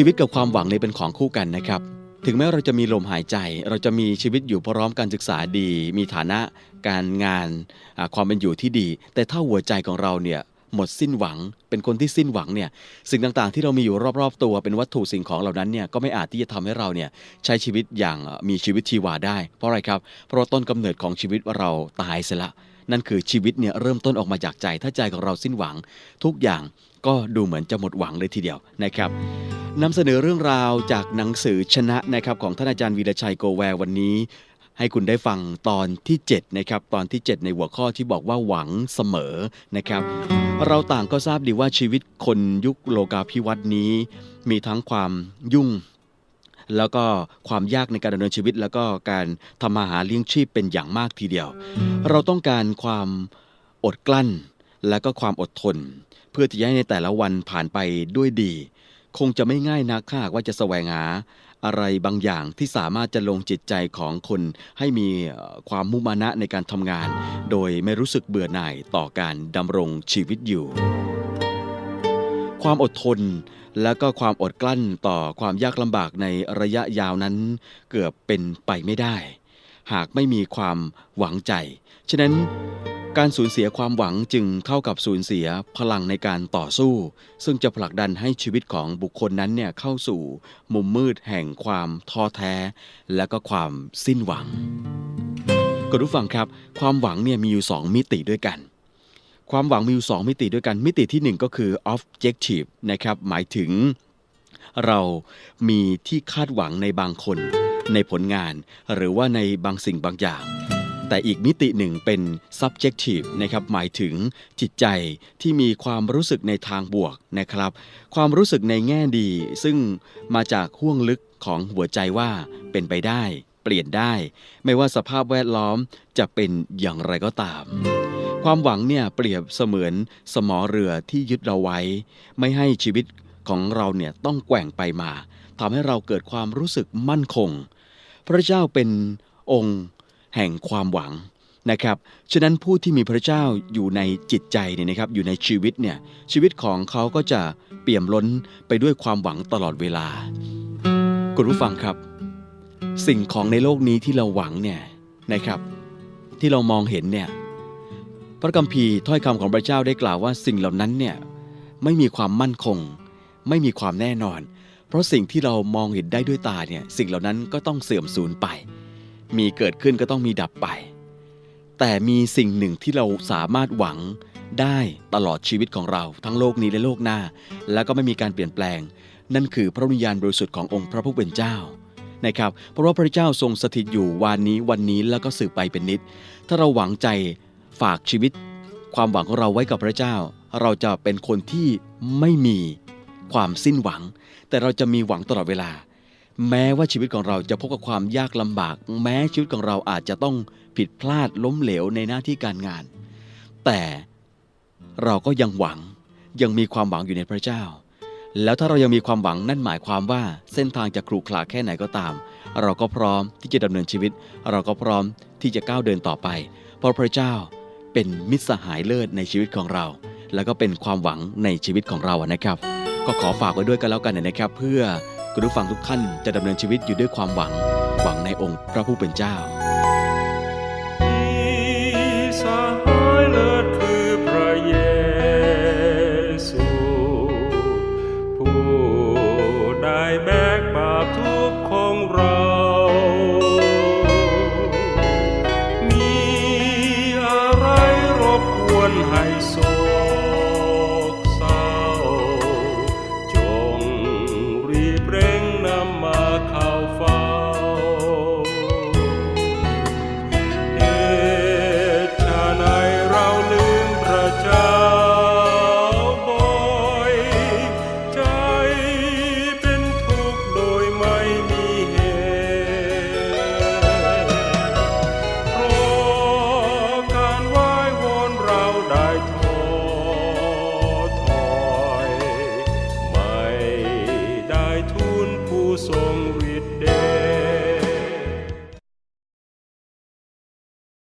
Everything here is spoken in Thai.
ชีวิตกับความหวังเนี่ยเป็นของคู่กันนะครับ ถึงแม้เราจะมีลมหายใจ เราจะมีชีวิตอยู่พร้อมการศึกษาดี มีฐานะการงานความเป็นอยู่ที่ดี แต่ถ้าหัวใจของเราเนี่ยหมดสิ้นหวัง เป็นคนที่สิ้นหวังเนี่ยสิ่งต่างๆ ที่เรามีอยู่รอบๆ ตัวเป็นวัตถุสิ่งของเหล่านั้นเนี่ยก็ไม่อาจที่จะทำให้เราเนี่ยใช้ชีวิตอย่างมีชีวิตชีวาได้ เพราะอะไรครับ เพราะต้นกำเนิดของชีวิตเราตายเสียละ นั่นคือชีวิตเนี่ยเริ่มต้นออกมาจากใจ ถ้าใจของเราสิ้นหวัง ทุกอย่างก็ดูเหมือนจะหมดหวังเลยทีเดียวนะครับนำเสนอเรื่องราวจากหนังสือชนะนะครับของท่านอาจารย์วีรชัยโกแวร์วันนี้ ให้คุณได้ฟังตอนที่7นะครับตอนที่ 7 ในหัวข้อที่บอกว่าหวังเสมอนะครับ เราต่างก็ทราบดีว่าชีวิตคนยุคโลกาภิวัตน์นี้ มีทั้งความยุ่ง แล้วก็ความยากในการดำเนินชีวิต แล้วก็การทำมาหาเลี้ยงชีพเป็นอย่างมากทีเดียว เราต้องการความอดกลั้น และก็ความอดทน เพื่อที่จะให้ในแต่ละวันผ่านไปด้วยดี คงจะไม่ง่ายนักถ้าหากว่าจะแสวงหาอะไรบางอย่างที่สามารถจะลงจิตใจของคนให้มีความมุมานะในการทำงาน โดยไม่รู้สึกเบื่อหน่ายต่อการดำรงชีวิตอยู่ ความอดทน และก็ความอดกลั้นต่อความยากลำบากในระยะยาวนั้น เกือบเป็นไปไม่ได้ หากไม่มีความหวังใจ ฉะนั้นการสูญเสียความหวังจึงเท่ากับสูญเสียพลังในการต่อสู้ ซึ่งจะผลักดันให้ชีวิตของบุคคลนั้นเนี่ยเข้าสู่มุมมืดแห่งความท้อแท้ และก็ความสิ้นหวังคุณผู้ฟังครับ ความหวังเนี่ยมีอยู่สองมิติด้วยกัน ความหวังมีอยู่สองมิติด้วยกัน มิติที่หนึ่งก็คือ objective นะครับ หมายถึงเรามีที่คาดหวังในบางคน ในผลงาน หรือว่าในบางสิ่งบางอย่าง แต่อีกมิติหนึ่งเป็น subjective นะครับ หมายถึงจิตใจที่มีความรู้สึกในทางบวกนะครับ ความรู้สึกในแง่ดี ซึ่งมาจากห่วงลึกของหัวใจว่าเป็นไปได้ เปลี่ยนได้ ไม่ว่าสภาพแวดล้อมจะเป็นอย่างไรก็ตาม ความหวังเนี่ยเปรียบเสมือนสมอเรือที่ยึดเราไว้ ไม่ให้ชีวิตของเราเนี่ยต้องแกว่งไปมาทำให้เราเกิดความรู้สึกมั่นคง พระเจ้าเป็นองค์แห่งความหวังนะครับ ฉะนั้นผู้ที่มีพระเจ้าอยู่ในจิตใจเนี่ยนะครับ อยู่ในชีวิตเนี่ย ชีวิตของเขาก็จะเปี่ยมล้นไปด้วยความหวังตลอดเวลา คุณผู้ฟังครับ สิ่งของในโลกนี้ที่เราหวังเนี่ยนะครับ ที่เรามองเห็นเนี่ย พระคัมภีร์ถ้อยคำของพระเจ้าได้กล่าวว่าสิ่งเหล่านั้นเนี่ยไม่มีความมั่นคง ไม่มีความแน่นอน เพราะสิ่งที่เรามองเห็นได้ด้วยตาเนี่ยสิ่งเหล่านั้นก็ต้องเสื่อมสูญไป มีเกิดขึ้นก็ต้องมีดับไป แต่มีสิ่งหนึ่งที่เราสามารถหวังได้ตลอดชีวิตของเรา ทั้งโลกนี้และโลกหน้า แล้วก็ไม่มีการเปลี่ยนแปลง นั่นคือพระวิญญาณบริสุทธิ์ขององค์พระผู้เป็นเจ้านะครับเพราะว่าพระเจ้าทรงสถิตอยู่วันนี้วันนี้แล้วก็สืบไปเป็นนิด ถ้าเราหวังใจ ฝากชีวิต ความหวังของเราไว้กับพระเจ้า เราจะเป็นคนที่ไม่มีความสิ้นหวัง แต่เราจะมีหวังตลอดเวลา แม้ว่าชีวิตของเราจะพบกับความยากลำบาก แม้ชีวิตของเราอาจจะต้องผิดพลาดล้มเหลวในหน้าที่การงาน แต่เราก็ยังหวังยังมีความหวังอยู่ในพระเจ้า แล้วถ้าเรายังมีความหวังนั่นหมายความว่าเส้นทางจะขรุขระแค่ไหนก็ตาม เราก็พร้อมที่จะดำเนินชีวิต เราก็พร้อมที่จะก้าวเดินต่อไป เพราะพระเจ้า เป็นมิตรสหายเลิศในชีวิตของเรา แล้วก็เป็นความหวังในชีวิตของเราอะนะครับ ก็ขอฝากไว้ด้วยกันแล้วกันนะครับ เพื่อคุณผู้ฟังทุกท่านจะดำเนินชีวิตอยู่ด้วยความหวัง หวังในองค์พระผู้เป็นเจ้า